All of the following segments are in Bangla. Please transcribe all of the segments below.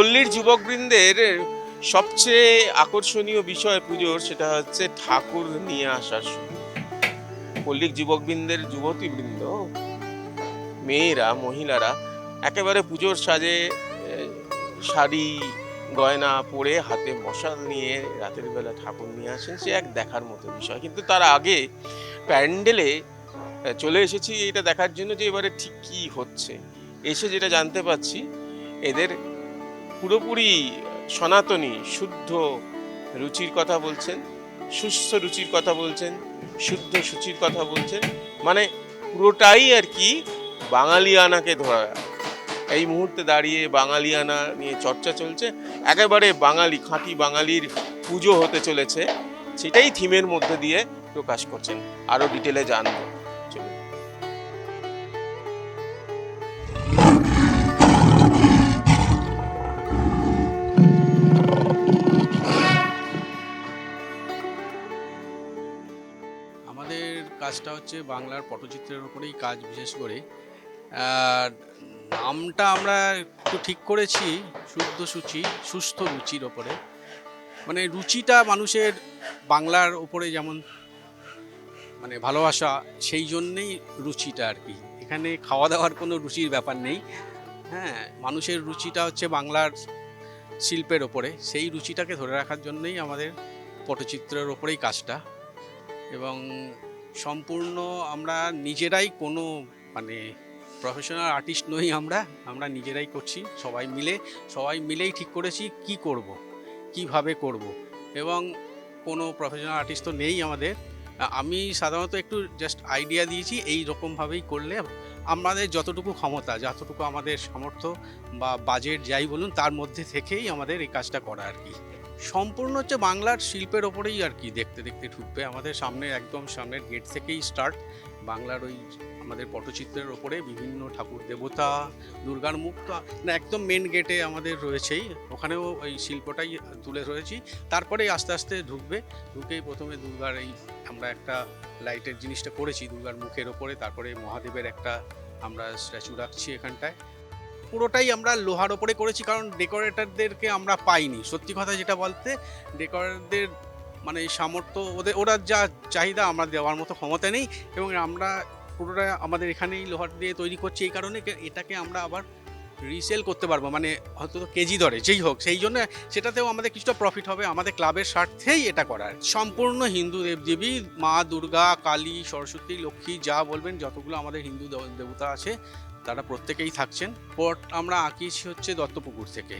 পল্লীর যুবকবৃন্দের সবচেয়ে আকর্ষণীয় বিষয় পুজোর সেটা হচ্ছে ঠাকুর নিয়ে আসার সময়। পল্লীর যুবকবৃন্দের যুবতীবৃন্দ, মেয়েরা, মহিলারা একেবারে পুজোর সাজে শাড়ি, গয়না পরে হাতে মশাল নিয়ে রাতের বেলা ঠাকুর নিয়ে আসেন। সে এক দেখার মতো বিষয়। কিন্তু তার আগে প্যান্ডেলে চলে এসেছি এটা দেখার জন্য যে এবারে ঠিক কী হচ্ছে। এসে যেটা জানতে পাচ্ছি, এদের পুরোপুরি সনাতনী, শুদ্ধ রুচির কথা বলছেন, সুস্থ রুচির কথা বলছেন, শুদ্ধ সূচির কথা বলছেন মানে পুরোটাই আর কি বাঙালিয়ানাকে ধরা। এই মুহূর্তে দাঁড়িয়ে বাঙালিয়ানা নিয়ে চর্চা চলছে, একেবারে বাঙালি, খাঁটি বাঙালির পুজো হতে চলেছে, সেটাই থিমের মধ্যে দিয়ে প্রকাশ করছেন। আরও ডিটেলে জানব। চলুন। কাজটা হচ্ছে বাংলার পটচিত্রের উপরেই কাজ বিশেষ করে। নামটা আমরা একটু ঠিক করেছি, শুদ্ধ সূচি, সুস্থ রুচির ওপরে। মানে রুচিটা মানুষের বাংলার ওপরে যেমন মানে ভালোবাসা, সেই জন্যেই রুচিটা আর কি। এখানে খাওয়া দাওয়ার কোনো রুচির ব্যাপার নেই। হ্যাঁ মানুষের রুচিটা হচ্ছে বাংলার শিল্পের ওপরে। সেই রুচিটাকে ধরে রাখার জন্যই আমাদের পটচিত্রের ওপরেই কাজটা। এবং সম্পূর্ণ আমরা নিজেরাই কোনো মানে প্রফেশনাল আর্টিস্ট নই আমরা আমরা নিজেরাই করছি, সবাই মিলে, সবাই মিলেই ঠিক করেছি কি করব, কীভাবে করব এবং কোনো প্রফেশনাল আর্টিস্ট তো নেই আমাদের। আমি সাধারণত একটু জাস্ট আইডিয়া দিয়েছি, এই রকমভাবেই করলে আমাদের যতটুকু ক্ষমতা, যতটুকু আমাদের সামর্থ্য বা বাজেট যাই বলুন, তার মধ্যে থেকেই আমাদের এই কাজটা করা আর কি। সম্পূর্ণ হচ্ছে বাংলার শিল্পের ওপরেই আর কি দেখতে দেখতে ঢুকবে। আমাদের সামনে একদম সামনের গেট থেকেই স্টার্ট বাংলার ওই আমাদের পটচিত্রের ওপরে বিভিন্ন ঠাকুর দেবতা, দুর্গার মুখ না, একদম মেন গেটে আমাদের রয়েছেই। ওখানেও ওই শিল্পটাই তুলে ধরেছি। তারপরেই আস্তে আস্তে ঢুকবে। ঢুকেই প্রথমে দুর্গার এই আমরা একটা লাইটের জিনিসটা করেছি, দুর্গার মুখের ওপরে। তারপরে মহাদেবের একটা আমরা স্ট্যাচু রাখছি এখানটায়। পুরোটাই আমরা লোহার ওপরে করেছি, কারণ ডেকোরেটরদেরকে আমরা পাইনি। সত্যি কথা যেটা বলতে, ডেকোরেটরদের মানে সামর্থ্য, ওদের, ওরা যা চাহিদা আমরা দেওয়ার মতো ক্ষমতা নেই, এবং আমরা পুরোটা আমাদের এখানেই লোহার দিয়ে তৈরি করছি এই কারণে এটাকে আমরা আবার রিসেল করতে পারব। মানে হয়তো কেজি দরে, যেই হোক, সেই জন্য সেটাতেও আমাদের কিছুটা প্রফিট হবে, আমাদের ক্লাবের স্বার্থেই এটা করার। সম্পূর্ণ হিন্দু দেবদেবী, মা দুর্গা, কালী, সরস্বতী, লক্ষ্মী, যা বলবেন, যতগুলো আমাদের হিন্দু দেবতা আছে তারা প্রত্যেকেই থাকছেন। পট আমরা আঁকিয়েছি হচ্ছে দত্তপুকুর থেকে।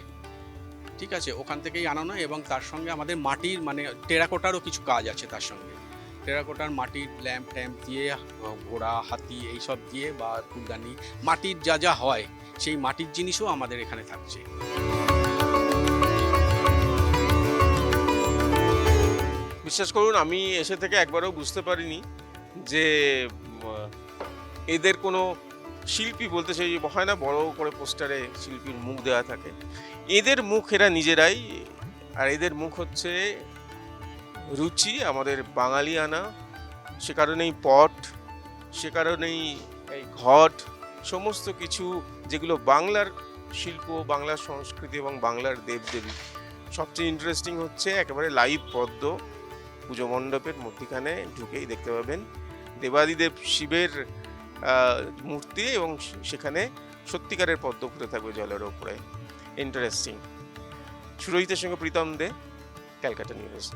ঠিক আছে? ওখান থেকেই আনানো এবং তার সঙ্গে আমাদের মাটির মানে টেরাকোটারও কিছু কাজ আছে তার সঙ্গে। টেরাকোটার মাটির ল্যাম্প ট্যাম্প দিয়ে, ঘোড়া, হাতি এইসব দিয়ে বা ফুলদানি, মাটির যা যা হয়, সেই মাটির জিনিসও আমাদের এখানে থাকছে। বিশ্বাস করুন, আমি এসে থেকে একবারও বুঝতে পারিনি যে এদের কোনো শিল্পী বলতে সেই হয় না, বড় করে পোস্টারে শিল্পীর মুখ দেওয়া থাকে। এদের মুখ এরা নিজেরাই, আর এদের মুখ হচ্ছে রুচি, আমাদের বাঙালি আনা। সে কারণেই পট, সে কারণেই এই ঘট, সমস্ত কিছু যেগুলো বাংলার শিল্প, বাংলার সংস্কৃতি এবং বাংলার দেবদেবী। সবচেয়ে ইন্টারেস্টিং হচ্ছে একেবারে লাইভ পদ্ম, পুজো মণ্ডপের মধ্যিখানে ঢুকেই দেখতে পাবেন। দেবাদিদেব শিবের মূর্তি এবং সেখানে সত্যিকারের পদ্ম ফুটে থাকবে জলের ওপরে। ইন্টারেস্টিং সুরোহিতের সঙ্গে প্রীতম দে, ক্যালকাটা নিউজ।